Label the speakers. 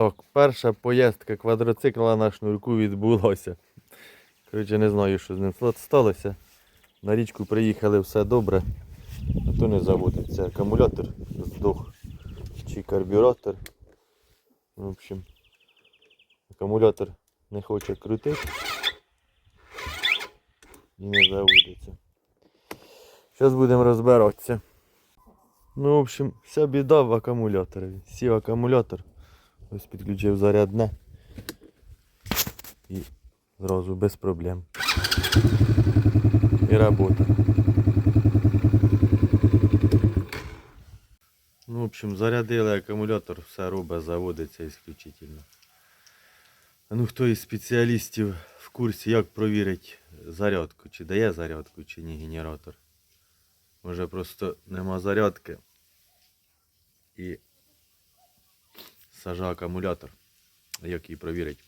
Speaker 1: Так, перша поїздка квадроцикла на шнурку відбулася. Коротше, не знаю, що з ним сталося. На річку приїхали все добре, а то не заводиться. Акумулятор здох. Чи карбюратор. В общем, акумулятор не хоче крутити і не заводиться. Зараз будемо розбиратися. Ну, в общем, вся біда в акумуляторі. Сів акумулятор. Ось підключив зарядне. І зразу без проблем. І робота. Ну, в общем, зарядили акумулятор, все робить, заводиться исключительно. Ну хто із спеціалістів в курсі, як провірити зарядку, чи дає зарядку, чи ні генератор. Може просто нема зарядки і сажа акумулятор. Як її провірити?